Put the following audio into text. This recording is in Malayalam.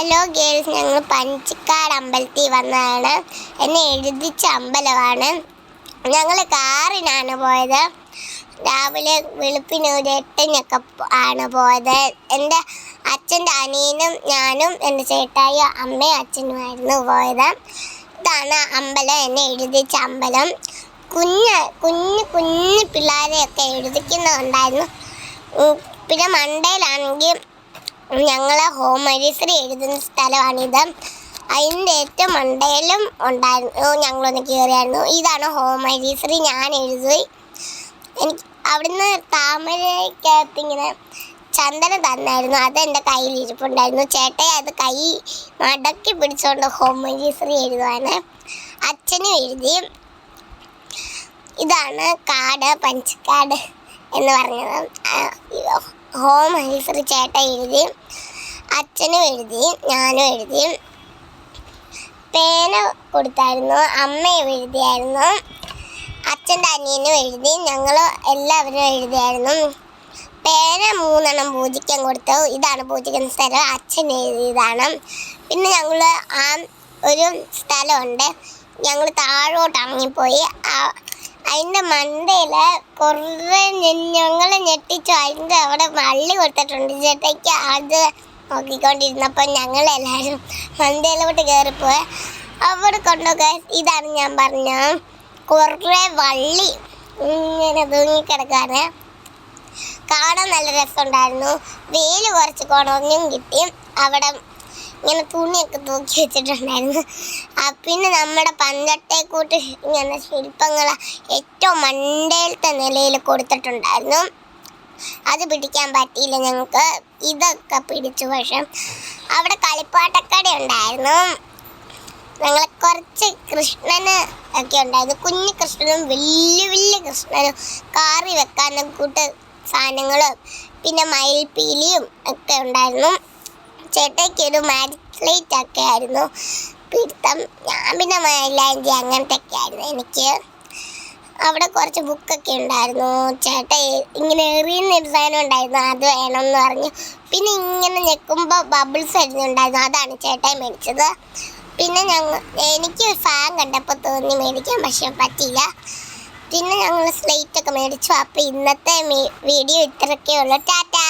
ഹലോ ഗേൾസ് ഞങ്ങൾ പഞ്ചക്കാട് അമ്പലത്തിൽ വന്നതാണ്. എന്നെ എഴുതിച്ച അമ്പലമാണ്. ഞങ്ങൾ കാറിനാണ് പോയത്. രാവിലെ വെളുപ്പിന് ഒരു എട്ടിനൊക്കെ ആണ് പോയത്. എന്റെ അച്ഛന്റെ അനിയനും ഞാനും എന്റെ ചേട്ടായി അമ്മയും അച്ഛനുമായിരുന്നു പോയത്. ഇതാണ് അമ്പലം. എന്നെ എഴുതിച്ച അമ്പലം. കുഞ്ഞ് കുഞ്ഞ് കുഞ്ഞ് പിള്ളേരെയൊക്കെ എഴുതിക്കുന്നുണ്ടായിരുന്നു പിന്നെ മണ്ടയിലാണെങ്കിൽ ഞങ്ങളെ ഹോം മരീസറി എഴുതുന്ന സ്ഥലമാണിത്. അതിന്റെ ഏറ്റവും മണ്ടയിലും ഉണ്ടായിരുന്നു. ഞങ്ങളൊന്ന് കയറിയായിരുന്നു ഇതാണ് ഹോം മരീസറി ഞാൻ എഴുതി. എനിക്ക് അവിടുന്ന് താമരക്കകത്ത് ഇങ്ങനെ ചന്ദനം തന്നായിരുന്നു. അത് എന്റെ കയ്യിൽ ഇരിപ്പുണ്ടായിരുന്നു. ചേട്ടയെ അത് കൈ മടക്കി പിടിച്ചുകൊണ്ട് ഹോം മരീസറി എഴുതുവാണ്. അച്ഛനും എഴുതി. ഇതാണ് കാട് പഞ്ചക്കാട് എന്ന് പറഞ്ഞത്. ഹോം മഹേശ്വരി ചേട്ട എഴുതി അച്ഛനും എഴുതി ഞാനും എഴുതി. പേന കൊടുത്തായിരുന്നു അമ്മയും എഴുതിയായിരുന്നു അച്ഛന്റെ അനിയനും എഴുതി ഞങ്ങൾ എല്ലാവരും എഴുതിയായിരുന്നു. പേന മൂന്നെണ്ണം പൂജിക്കാൻ കൊടുത്തു ഇതാണ് പൂജിക്കുന്ന സ്ഥലം അച്ഛൻ എഴുതിയതാണ്. പിന്നെ ഞങ്ങൾ ആ ഒരു സ്ഥലമുണ്ട് ഞങ്ങൾ താഴോട്ട് ഇറങ്ങിപ്പോയി അതിന്റെ മണ്ടയിൽ കുറേ ഞങ്ങൾ ഞെട്ടിച്ചു. അതിന്റെ അവിടെ വള്ളി കൊടുത്തിട്ടുണ്ട്. ചേട്ടയ്ക്ക് അത് നോക്കിക്കൊണ്ടിരുന്നപ്പോൾ ഞങ്ങൾ എല്ലാവരും മണ്ടയിലോട്ട് കയറിപ്പോയി അവിടെ കൊണ്ടുപോയി ഇതാണ് ഞാൻ പറഞ്ഞ കുറേ വള്ളി ഇങ്ങനെ തൂങ്ങിക്കിടക്കാറ് കാണാൻ നല്ല രസമുണ്ടായിരുന്നു. വെയിൽ കുറച്ച് കുറഞ്ഞും കിട്ടി. അവിടെ ഇങ്ങനെ തുണിയൊക്കെ തൂക്കി വെച്ചിട്ടുണ്ടായിരുന്നു. പിന്നെ നമ്മുടെ പന്തട്ടേക്കൂട്ട് ഇങ്ങനെ ശില്പങ്ങൾ ഏറ്റവും മണ്ടയിലത്തെ നിലയിൽ കൊടുത്തിട്ടുണ്ടായിരുന്നു. അത് പിടിക്കാൻ പറ്റിയില്ല ഞങ്ങൾക്ക്. ഇതൊക്കെ പിടിച്ചു പക്ഷെ അവിടെ കളിപ്പാട്ടക്കട ഉണ്ടായിരുന്നു. ഞങ്ങൾ കുറച്ച് കൃഷ്ണന് ഒക്കെ ഉണ്ടായിരുന്നു. കുഞ്ഞു കൃഷ്ണനും വലിയ വലിയ കൃഷ്ണനും കാറി വെക്കാനും കൂട്ട് സാധനങ്ങളും പിന്നെ മയിൽപ്പീലിയും ഒക്കെ ഉണ്ടായിരുന്നു. ചേട്ടയ്ക്ക് ഒരു മാജിക് ലൈറ്റ് ഒക്കെ ആയിരുന്നു. പിടുത്തം ഞാൻ പിന്നെ മൈലാഞ്ചി അങ്ങനത്തെ ഒക്കെ ആയിരുന്നു. എനിക്ക് അവിടെ കുറച്ച് ബുക്കൊക്കെ ഉണ്ടായിരുന്നു. ചേട്ട ഇങ്ങനെ എറിയുന്ന ഒരു സാധനം ഉണ്ടായിരുന്നു. അത് വേണം എന്ന് പറഞ്ഞു. പിന്നെ ഇങ്ങനെ ഞെക്കുമ്പോൾ ബബിൾസ് വരുന്നുണ്ടായിരുന്നു. അതാണ് ചേട്ടായി മേടിച്ചത്. പിന്നെ ഞങ്ങൾ എനിക്ക് ഫാൻ കണ്ടപ്പോൾ തോന്നി മേടിക്കാൻ പക്ഷെ പറ്റിയില്ല. പിന്നെ ഞങ്ങൾ സ്ലേറ്റ് ഒക്കെ മേടിച്ചു. അപ്പോൾ ഇന്നത്തെ വീഡിയോ ഇത്രയൊക്കെ ഉള്ളൂ. ടാറ്റാ!